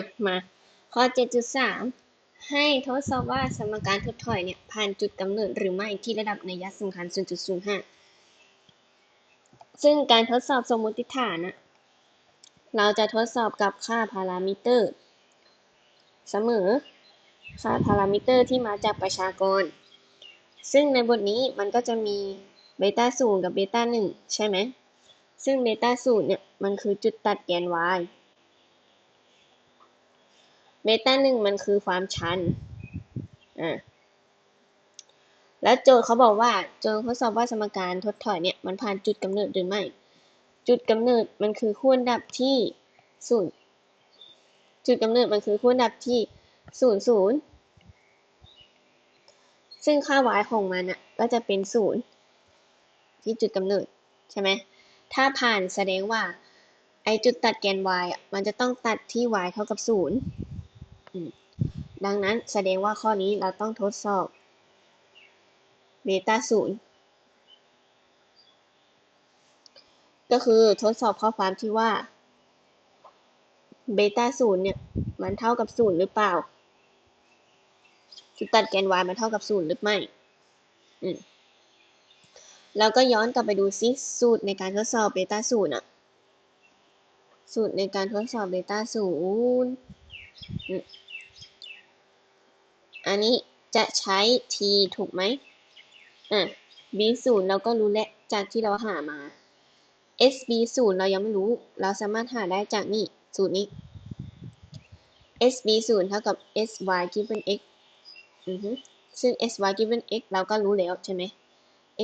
ะมาข้อ 7.3 ให้ทดสอบว่าสมการทดถอยเนี่ยผ่านจุดกำเนิดหรือไม่ที่ระดับนัยยะสำคัญ 0.05 ซึ่งการทดสอบสมมติฐานนะเราจะทดสอบกับค่าพารามิเตอร์ เสมอ ค่าพารามิเตอร์ที่มาจากประชากร ซึ่งในบทนี้มันก็จะมีเบต้าศูนย์กับเบต้าหนึ่งใช่ไหม ซึ่งเบต้าศูนย์เนี่ยมันคือจุดตัดแกน y เบต้าหนึ่งมันคือความชัน อ่า แล้วโจทย์เขาบอกว่า โจทย์เขาสอบว่าสมการทดถอยเนี่ย มันผ่านจุดกำเนิดหรือไม่ จุดกำเนิดมันคือขั้วดับที่ศูนย์จุดกำเนิดมันคือขั้วดับที่ศูนย์ศูนย์ซึ่งค่า y ของมันอะก็จะเป็นศูนย์ที่จุดกำเนิดใช่ไหมถ้าผ่านแสดงว่าไอจุดตัดแกน y มันจะต้องตัดที่ y เท่ากับศูนย์ ดังนั้นแสดงว่าข้อนี้เราต้องทดสอบเบต้าศูนย์ก็คือทดสอบข้อความที่ว่าเบต้าศูนย์เนี่ย มันเท่ากับศูนย์หรือเปล่า จุดตัดแกน y มันเท่ากับศูนย์หรือไม่ อืมแล้วก็ย้อนกลับไปดูซิสูตรในการทดสอบเบต้าศูนย์อะสูตรในการทดสอบเบต้าศูนย์ อันนี้จะใช้ t ถูกไหมอะ b ศูนย์เราก็รู้แล้วจากที่เราหามา s b ศูนย์เรายังไม่รู้ เราสามารถหาได้จากนี่สูตรนี้ s b ศูนย์เท่ากับ s y given x อือฮึซึ่ง s y given x เราก็รู้แล้วใช่ไหม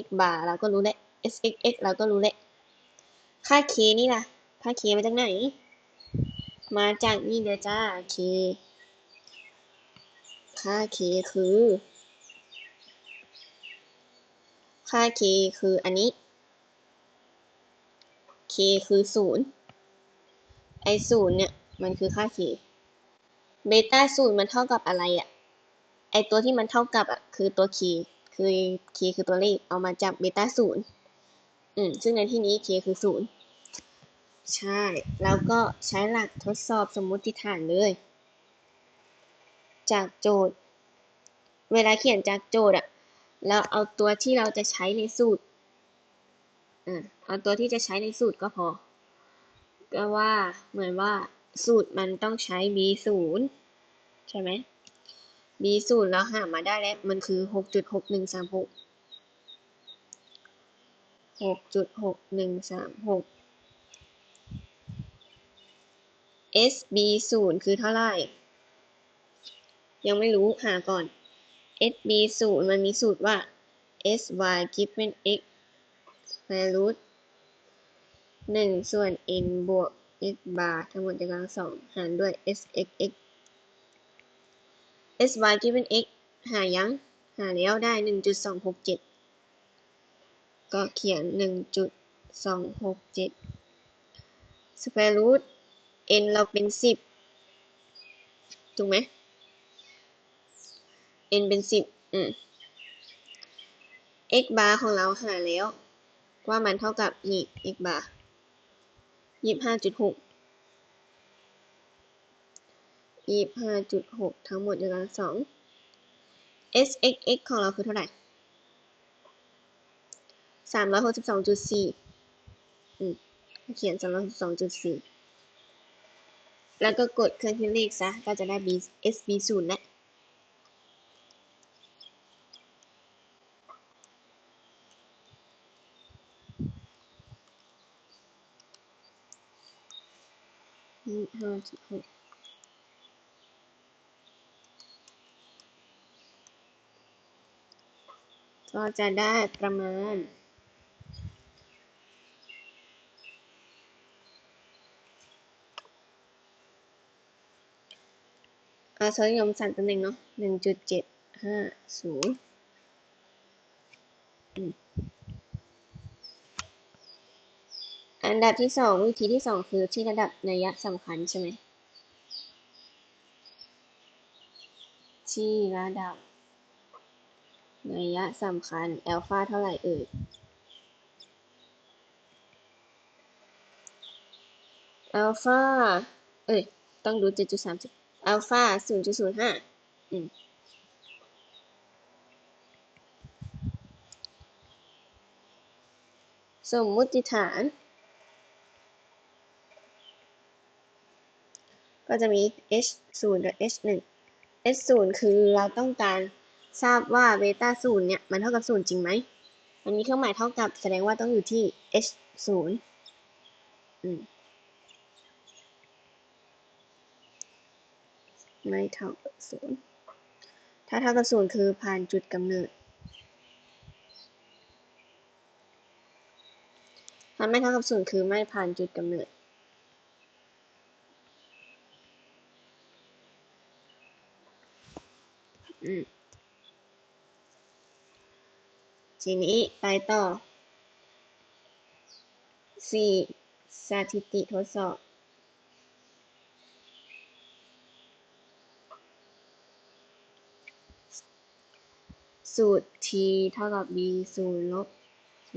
x bar เราก็รู้แล้ว s x x เราก็รู้แล้วค่า k นี่ล่ะ ค่า k มาจากไหน มาจากนี่เดียจ้า k ค่า k คือ ค่า k คืออันนี้ k คือศูนย์ไอศูนย์เนี่ย มันคือค่า k เบต้าศูนย์มันเท่ากับอะไรอะ่ะ ไอตัวที่มันเท่ากับอะคือตัว k คือ k คือตัวเลขเอามาจากเบต้าศูนย์อืม ซึ่งในที่นี้ k คือศูนย์ ใช่ แล้วก็ใช้หลักทดสอบสมมติฐานเลย จากโจทย์ เวลาเขียนจากโจทย์อะเราเอาตัวที่เราจะใช้ในสูตรอ่าเอาตัวที่จะใช้ในสูตรก็พอ ก็ว่าเหมือนว่าสูตรมันต้องใช้ b ศูนย์ใช่ไหม b ศูนย์แล้วหามาได้แล้ว มันคือหกจุดหกหนึ่งสามหกหกจุดหกหนึ่งสามหก SB ศูนย์คือเท่าไหร่ ยังไม่รู้หาก่อน SB ศูนย์มันมีสูตรว่า SY given x square root หนึ่งส่วน n บวก x bar ทั้งหมดจากกลางสองหารด้วย sxx sy given x หายัง หาแล้วได้ 1.267 ก็เขียน 1.267 square root n เราเป็น 10 ถูกไหม n เป็น 10 อืม x bar ของเราหาแล้ว ว่ามันเท่ากับนี่ x bar 25.6 25.6 ทั้งหมดอยู่กำลังสอง s x x ของเราคือเท่าไหร่ 362.4 อืมเขียน 362.4 แล้วก็กดเครื่องคิดเลขซะ ก็จะได้ b s b ศูนย์แล้วยี่ห้าจุดหกก็จะได้ประมาณ อาโซนนิยมสั่นตัแหนึ่งเนาะหนึ่งจุดเจ็ดห้าศูนย์อันดับที่สองวิธีที่สองคือที่ระดับนัยสำคัญใช่ไหมที่ระดับนัยสำคัญแอลฟาเท่าไหร่เอ่ยอัลฟาเอ้ย ต้องดู 7.30 อัลฟาศูนย์จุดศูนย์ห้าอืมสมมุติฐาน ก็จะมี h 0กับ h 1 h 0คือเราต้องการทราบว่าเบต้า0เนี่ย มันเท่ากับ 0 จริงไหมอันนี้เครื่องหมายเท่ากับแสดงว่าต้องอยู่ที่ h 0อืม ไม่เท่ากับ0ถ้าเท่ากับ0คือผ่านจุดกำเนิด ถ้าไม่เท่ากับ0คือไม่ผ่านจุดกำเนิดอืมทีนี้ไปต่อสี่สถิติทดสอบ สูตร t เท่ากับ b ศูนย์ลบ t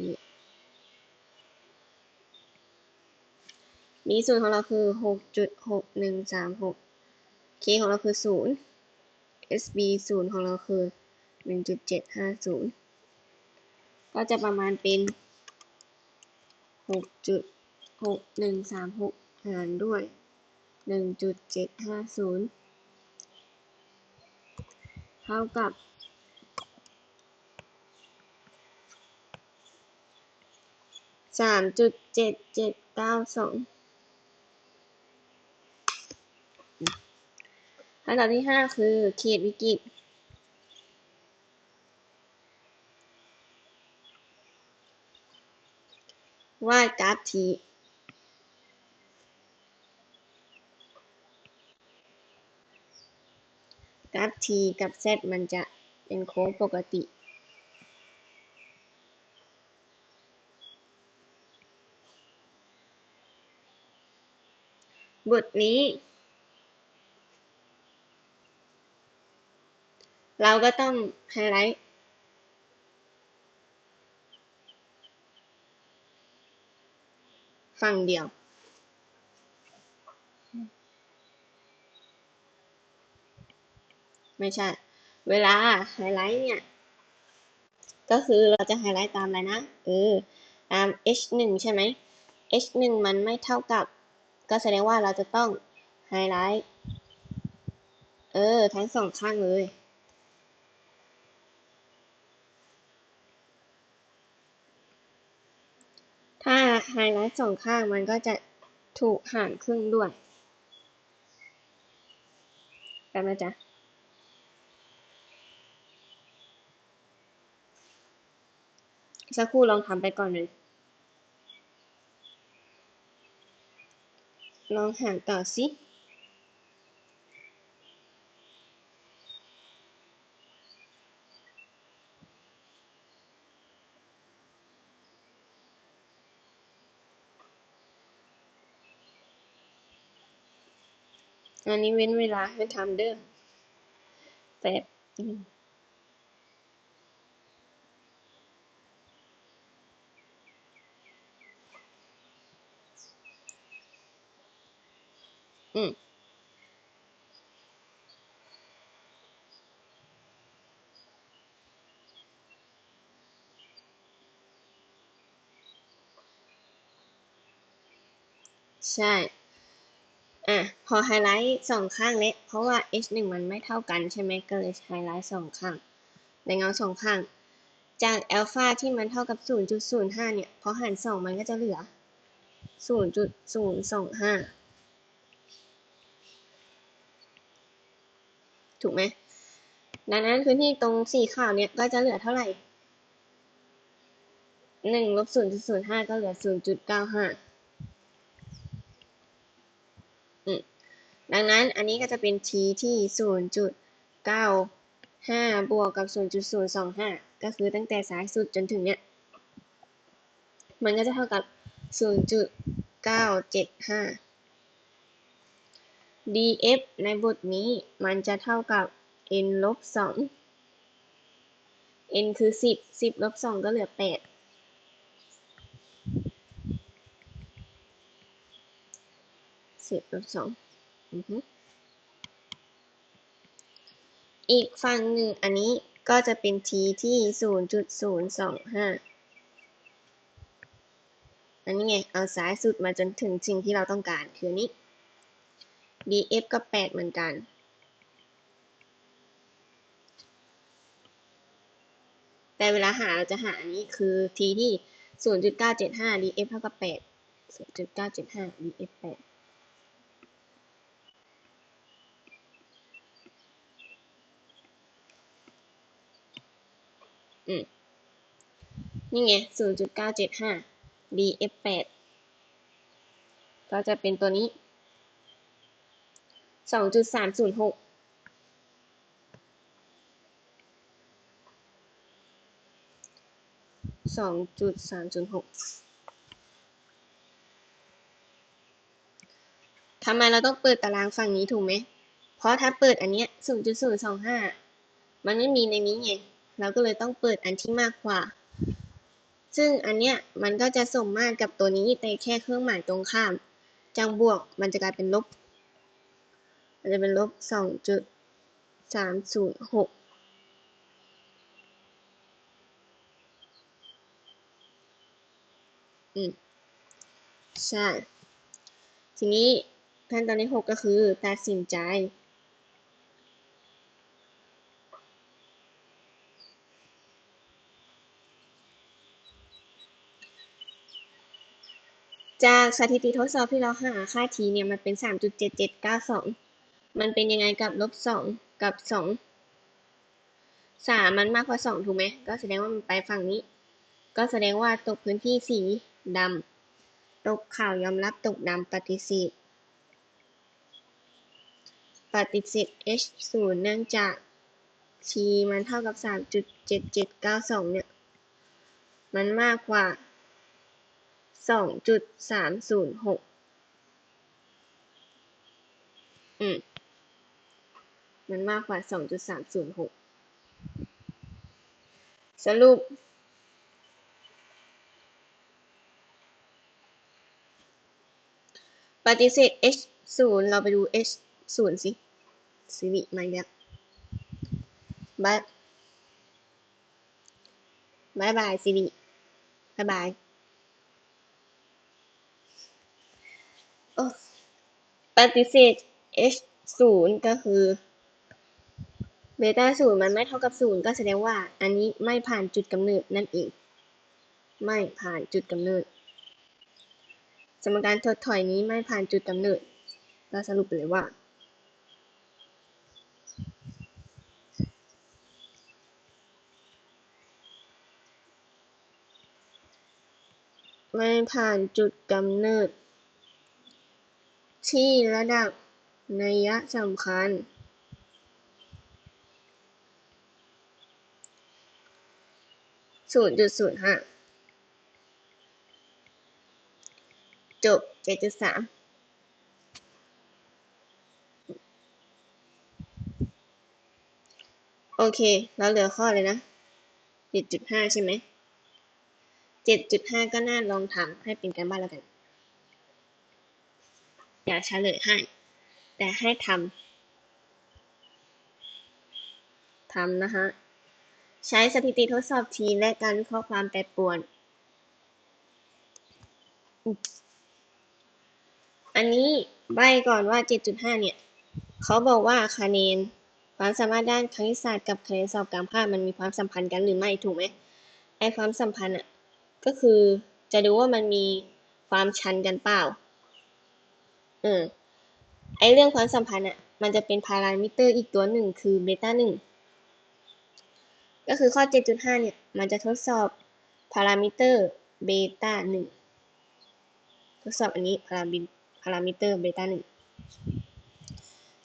b ศูนย์ของเราคือหกจุดหกหนึ่งสามหก k ของเราคือศูนย์ sb ศูนย์ของเราคือหนึ่งจุดเจ็ดห้าศูนย์ก็จะประมาณเป็นหกจุดหกหนึ่งสามหกหารด้วยหนึ่งจุดเจ็ดห้าศูนย์เท่ากับ สามจุดเจ็ดเจ็ดเก้าสองขั้นตอนที่ห้าคือเขตวิกฤตวาดกราฟทีกราฟ t กับ z มันจะเป็นโค้งปกติ บทนี้ เราก็ต้องไฮไลท์ฝั่งเดียว ไม่ใช่ เวลาไฮไลท์เนี่ย ก็คือเราจะไฮไลท์ตามอะไรนะ เออ ตาม h 1ใช่ไหม h 1มันไม่เท่ากับ ก็แสดงว่าเราจะต้องไฮไลท์เออ ทั้งสองข้างเลย ถ้าไฮไลท์สองข้างมันก็จะถูกห่ารครึ่งด้วยแป๊บนะจ๊ะสักครู่ลองทำไปก่อนเลย ลองหารต่อสิอันนี้เว้นเวลาให้ทำเด้อแป๊บ ใช่ อะ พอไฮไลท์สองข้างแล้วเพราะว่า h หนึ่งมันไม่เท่ากันใช่ไหมก็เลยไฮไลท์สองข้าง ในเงาสองข้าง จากอัลฟาที่มันเท่ากับ 0.05 เนี่ย พอหารสองมันก็จะเหลือ 0.025 ถูกไหม ดังนั้นพื้นที่ตรงสีขาวเนี่ยก็จะเหลือเท่าไหร่หนึ่งลบ 0.05 ก็เหลือ 0.95 ดังนั้นอันนี้ก็จะเป็น t ที่ 0.95 บวกกับ 0.025 ก็คือตั้งแต่ซ้ายสุดจนถึงเนี้ยมันก็จะเท่ากับ 0.975 df ในบทนี้มันจะเท่ากับ n ลบ2 n คือ 10 10ลบ2ก็เหลือ8 10ลบ2อือฮึ อีกฝั่งหนึ่งอันนี้ก็จะเป็น t ที่ 0.025 อันนี้ไง เอาซ้ายสุดมาจนถึงสิ่งที่เราต้องการคือนนี้ df ก็ 8 เหมือนกัน แต่เวลาหาเราจะหาอันนี้คือ t ที่ 0.975 df เท่ากับ 8 0.975 df 8 อืม นี่ไง 0.975 df 8 ก็จะเป็นตัวนี้ 2.306สองจุดสามจุดหกทำไมเราต้องเปิดตารางฝั่งนี้ถูกไหม เพราะถ้าเปิดอันเนี้ยศูนย์จุดศูนย์สองห้ามันไม่มีในนี้ไง เราก็เลยต้องเปิดอันที่มากกว่า ซึ่งอันเนี้ยมันก็จะสมมาตรกับตัวนี้แต่แค่เครื่องหมายตรงข้ามจังบวกมันจะกลายเป็นลบ มันจะเป็นลบสองจุดสามศูนย์หกอืม ใช่ ทีนี้ขั้นตอนที่หกก็คือตัดสินใจ จากสถิติทดสอบที่เราหาค่า t เนี่ยมันเป็น 3.7792 มันเป็นยังไงกับลบ 2 กับ 2 3 มันมากกว่า 2 ถูกไหม ก็แสดงว่ามันไปฝั่งนี้ ก็แสดงว่าตกพื้นที่สีดำ ตกข่าวยอมรับตกดำปฏิเสธ ปฏิเสธ h 0เนื่องจาก t มันเท่ากับ 3.7792 เนี่ย มันมากกว่า สองจุดสามศูนย์หกอืม มันมากกว่าสองจุดสามศูนย์หกสรุป ปฏิเสธ h ศูนย์เราไปดู h ศูนย์สิสิริมาแล้วบายบายบายสิริบายบาย โอ้ ปฏิเสธ h 0ก็คือเบต้าศูนย์มันไม่เท่ากับศูนย์ก็แสดงว่า อันนี้ไม่ผ่านจุดกำเนิดนั่นเอง ไม่ผ่านจุดกำเนิด สมการถดถอยนี้ไม่ผ่านจุดกำเนิด เราสรุปเลยว่า ไม่ผ่านจุดกำเนิด ที่ระดับนัยสำคัญ ศูนย์จุดศูนย์ห้า จบเจ็ดจุดสามโอเค แล้วเหลือข้อเลยนะเจ็ดจุดห้าใช่ไหมเจ็ดจุดห้าก็น่าลองทำให้เป็นการบ้านแล้วกัน อย่าเฉลยให้ แต่ให้ทำทำนะคะใช้สถิติทดสอบทีและการวิเคราะห์ความแปรปรวน อันนี้ใบก่อนว่า 7.5 เนี่ย เขาบอกว่าคะแนนความสามารถด้านคณิตศาสตร์กับคะแนนสอบกลางภาคมันมีความสัมพันธ์กันหรือไม่ถูกไหมไอความสัมพันธ์อะก็คือจะดูว่ามันมีความชันกันเปล่า เออ ไอเรื่องความสัมพันธ์อะ มันจะเป็นพารามิเตอร์อีกตัวหนึ่งคือเบต้าหนึ่ง ก็คือข้อ 7.5 เนี่ย มันจะทดสอบพารามิเตอร์เบต้าหนึ่ง ทดสอบอันนี้พารามิพารามิเตอร์เบต้าหนึ่ง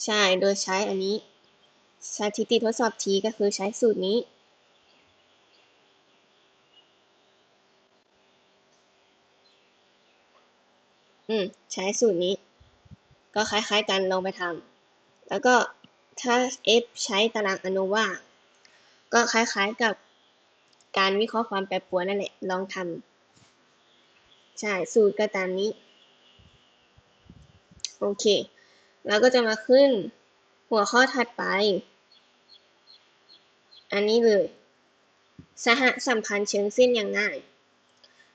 ใช่ โดยใช้อันนี้สถิติทดสอบ t ก็คือใช้สูตรนี้อืม ใช้สูตรนี้ ก็คล้ายๆกันลองไปทำแล้วก็ถ้า f ใช้ตารางอโนวาก็คล้ายๆกับการวิเคราะห์ความแปรปรวนนั่นแหละลองทำใช่สูตรก็ตามนี้ โอเค แล้วก็จะมาขึ้นหัวข้อถัดไป อันนี้เลย สหสัมพันธ์เชิงเส้นอย่างง่าย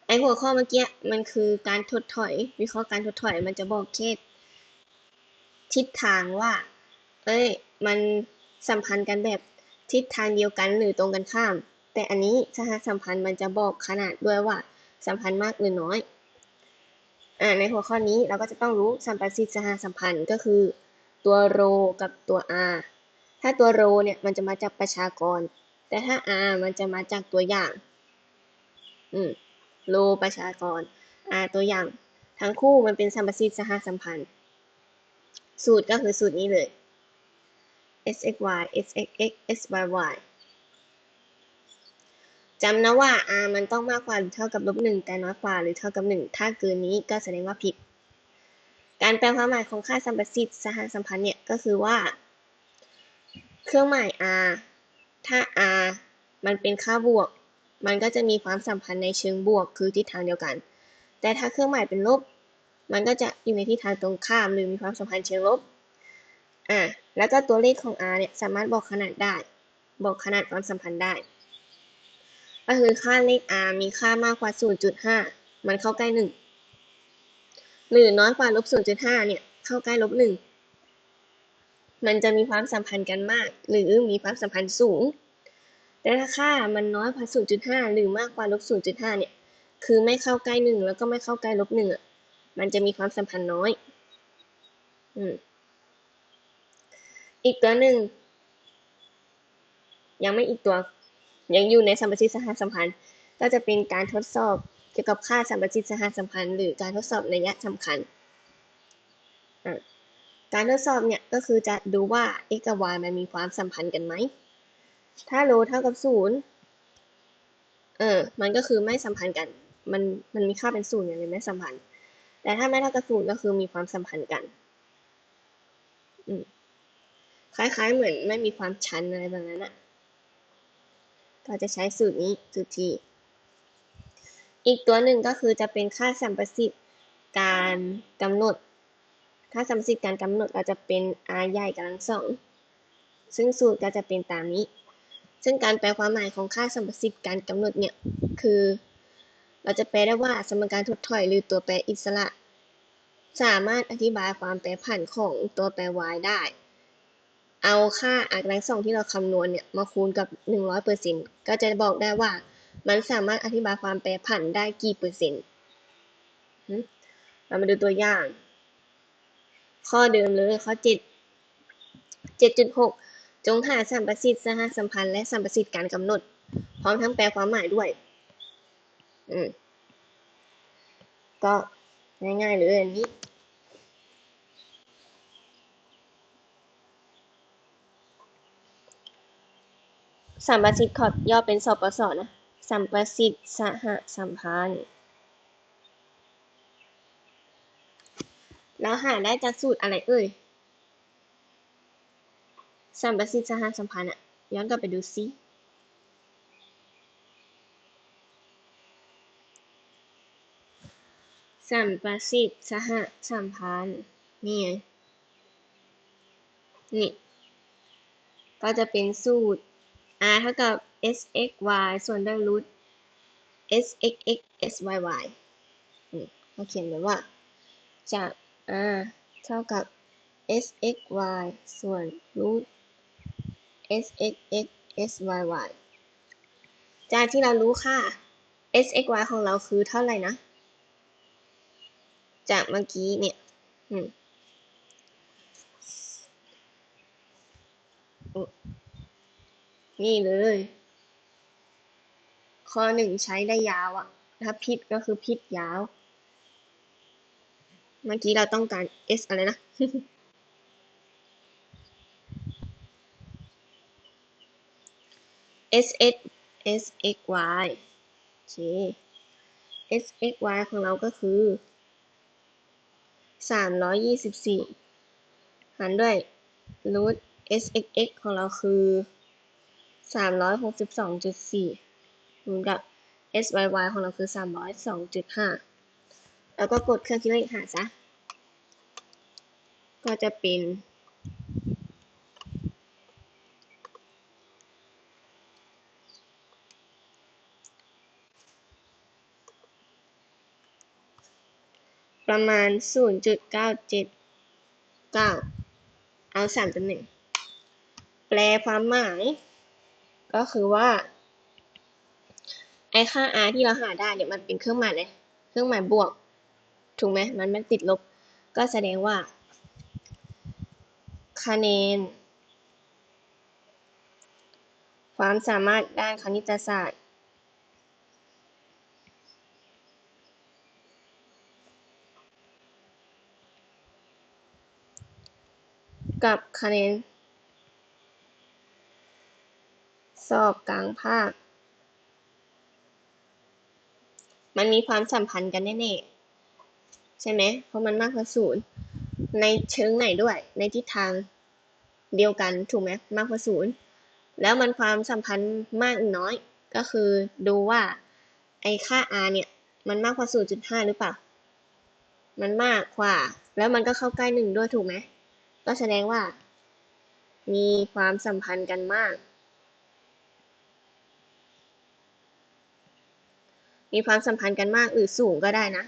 ไอหัวข้อเมื่อกี้มันคือการถดถอย วิเคราะห์การถดถอยมันจะบอกเคส ทิศทางว่า เอ้ย มันสัมพันธ์กันแบบทิศทางเดียวกันหรือตรงกันข้าม แต่อันนี้สหสัมพันธ์มันจะบอกขนาดด้วยว่าสัมพันธ์มากหรือน้อยอ่าในหัวข้อนี้เราก็จะต้องรู้สัมประสิทธิ์สหสัมพันธ์ก็คือ ตัวโรกับตัว r ถ้าตัวโรเนี่ยมันจะมาจากประชากร แต่ถ้า r มันจะมาจากตัวอย่าง อืมโลประชากร r ตัวอย่าง ทั้งคู่มันเป็นสัมประสิทธิ์สหสัมพันธ์ สูตรก็คือสูตรนี้เลย s x y s x x s y y จำนะว่า r มันต้องมากกว่าหรือเท่ากับลบหนึ่งแต่น้อยกว่าหรือเท่ากับหนึ่งถ้าเกินนี้ก็แสดงว่าผิด การแปลความหมายของค่าสัมประสิทธิ์สหสัมพันธ์เนี่ยก็คือว่า เครื่องหมาย r ถ้า r มันเป็นค่าบวก มันก็จะมีความสัมพันธ์ในเชิงบวก คือทิศทางเดียวกัน แต่ถ้าเครื่องหมายเป็นลบ มันก็จะอยู่ในทิศทางตรงข้ามหรือมีความสัมพันธ์เชิงลบ อ่า แล้วก็ตัวเลขของ r เนี่ยสามารถบอกขนาดได้ บอกขนาดความสัมพันธ์ได้ ก็คือค่าเลข r มีค่ามากกว่า 0.5 มันเข้าใกล้ 1 หรือน้อยกว่าลบ 0.5 เนี่ยเข้าใกล้ลบ 1 มันจะมีความสัมพันธ์กันมาก หรือมีความสัมพันธ์สูง แต่ถ้าค่ามันน้อยกว่า 0.5 หรือมากกว่าลบ 0.5 เนี่ย คือไม่เข้าใกล้ 1 แล้วก็ไม่เข้าใกล้ลบ1อะ มันจะมีความสัมพันธ์น้อย อีกตัวหนึ่ง ยังไม่อีกตัว ยังอยู่ในสัมประสิทธิ์สหสัมพันธ์ ก็จะเป็นการทดสอบเกี่ยวกับค่าสัมประสิทธิ์สหสัมพันธ์ หรือการทดสอบนัยสำคัญ การทดสอบเนี่ยก็คือจะดูว่า x กับ y มันมีความสัมพันธ์กันไหม ถ้าโลเท่ากับศูนย์เออ มันก็คือไม่สัมพันธ์กัน มัน มันมีค่าเป็นศูนย์อย่างนี้ไม่สัมพันธ์ แต่ถ้าไม่เท่ากับศูนย์ก็คือมีความสัมพันธ์กันคล้ายๆ เหมือนไม่มีความชันอะไรแบบนั้นอะก็จะใช้สูตรนี้สูตรทีอีกตัวหนึ่งก็คือจะเป็นค่าสัมประสิทธิ์การกำหนด ค่าสัมประสิทธิ์การกำหนดเราจะเป็น r ใหญ่กำลังสองซึ่งสูตรก็จะเป็นตามนี้ ซึ่งการแปลความหมายของค่าสัมประสิทธิ์การกำหนดเนี่ยคือ เราจะแปลได้ว่าสมการถดถอยหรือตัวแปรอิสระ สามารถอธิบายความแปรผันของตัวแปร y ได้ เอาค่าอากำลังสองที่เราคำนวณเนี่ยมาคูณกับ 100%ก็จะบอกได้ว่ามันสามารถอธิบายความแปรผันได้กี่เปอร์เซ็นต์เรามาดูตัวอย่าง ข้อเดิมเลยข้อ 7 7.6 จงหาสัมประสิทธิ์สหสัมพันธ์และสัมประสิทธิ์การกำหนด พร้อมทั้งแปลความหมายด้วย อืมก็ง่ายๆเลยอันนี้สัมประสิทธิ์ขอย่อเป็นสปสนะ สัมประสิทธิ์สหสัมพันธ์แล้วหาได้จากสูตรอะไรเอ่ย สัมประสิทธิ์สหสัมพันธ์อะย้อนกลับไปดูซิ สัมประสิทธิ์สหสัมพันธ์นี่ไงนี่ ก็จะเป็นสูตร r เท่ากับ s x y ส่วนด้วยรูท s x x s y y นี่เขาเขียนไว้ว่า จาก r เท่ากับ s x y ส่วนรูท s x x s y y จากที่เรารู้ค่า s x y ของเราคือเท่าไหร่นะ จากเมื่อกี้เนี่ย อืมนี่เลย ข้อหนึ่งใช้ได้ยาวอะถ้าผิดก็คือผิดยาว เมื่อกี้เราต้องการ s อะไรนะ s s s x y โอเค s x y ของเราก็คือ สามร้อยยี่สิบสี่หารด้วยรูท s x x ของเราคือสามร้อยหกสิบสองจุดสี่รวมกับ s y y ของเราคือสามร้อยสองจุดห้าแล้วก็กดเครื่องคิดเลขหารซะ ก็จะเป็น ประมาณ 0.979 เอาสามตำแหน่ง แปลความหมาย ก็คือว่า ไอค่า r ที่เราหาได้เนี่ยมันเป็นเครื่องหมายเลยเครื่องหมายบวก ถูกไหม มันไม่ติดลบ ก็แสดงว่า คะแนน ความสามารถด้านคณิตศาสตร์ กับคะแนน สอบกลางภาค มันมีความสัมพันธ์กันแน่ๆ ใช่ไหม เพราะมันมากกว่าศูนย์ในเชิงไหนด้วย ในทิศทางเดียวกันถูกไหมมากกว่าศูนย์แล้วมันความสัมพันธ์มากน้อยก็คือดูว่าไอ้ค่า r เนี่ย มันมากกว่า 0.5 หรือเปล่า มันมากกว่า แล้วมันก็เข้าใกล้หนึ่งด้วยถูกไหม ก็แสดงว่า มีความสัมพันธ์กันมาก มีความสัมพันธ์กันมากหรือสูงก็ได้นะ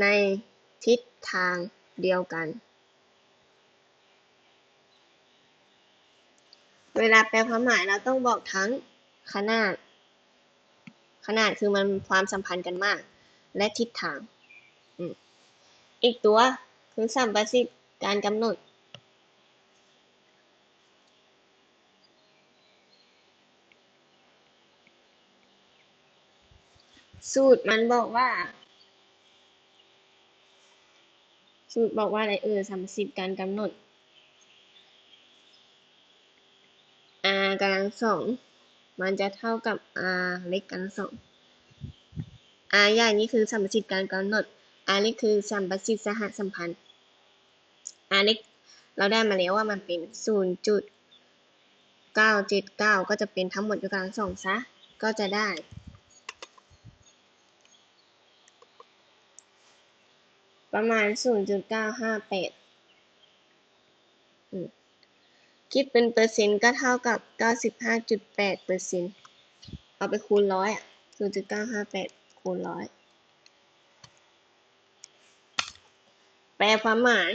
ในทิศทางเดียวกัน เวลาแปลความหมายเราต้องบอกทั้งขนาด ขนาดคือมันความสัมพันธ์กันมาก และทิศทาง อีกตัวคือสัมประสิทธิ์การกำหนด สูตรมันบอกว่า สูตรบอกว่าอะไรเออสัมประสิทธิ์การกำหนด r กำลังสองมันจะเท่ากับ r เล็กกำลังสอง r ใหญ่นี่คือสัมประสิทธิ์การกำหนด r เล็กคือสัมประสิทธิ์สหสัมพันธ์ r เล็กเราได้มาแล้วว่ามันเป็น 0.979 ก็จะเป็นทั้งหมดยกกำลังสองซะ ก็จะได้ ประมาณ 0.958คิดเป็นเปอร์เซ็นต์ก็เท่ากับ 95.8เปอร์เซ็นต์เอาไปคูณร้อยอะ0.958คูณร้อย แป ลความหมาย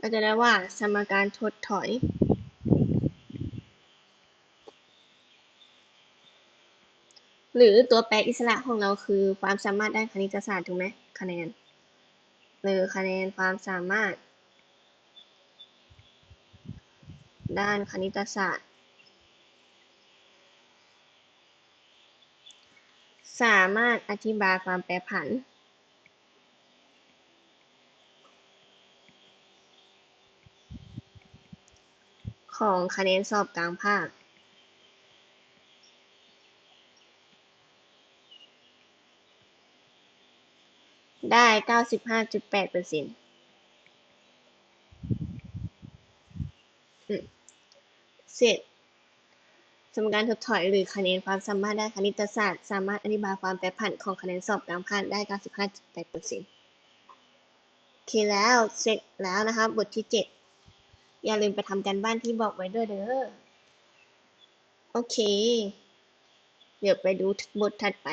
ก็จะได้ว่าสมการถดถอยหรือตัวแปรอิสระของเราคือความสามารถด้านคณิตศาสตร์ถูกไหมคะแนนหรือคะแนนความสามารถ ด้านคณิตศาสตร์ สามารถอธิบายความแปรผันของคะแนนสอบกลางภาค ได้ 95.8เปอร์เซ็นต์เสร็จ สมการถดถอยหรือคะแนนความสามารถด้านคณิตศาสตร์ สามารถอธิบายความแปรผันของคะแนนสอบกลางภาคได้ 95.8%โอเคแล้วเสร็จแล้วนะครับบทที่ 7 อย่าลืมไปทำการบ้านที่บอกไว้ด้วยเด้อ โอเค เดี๋ยวไปดูบทถัดไป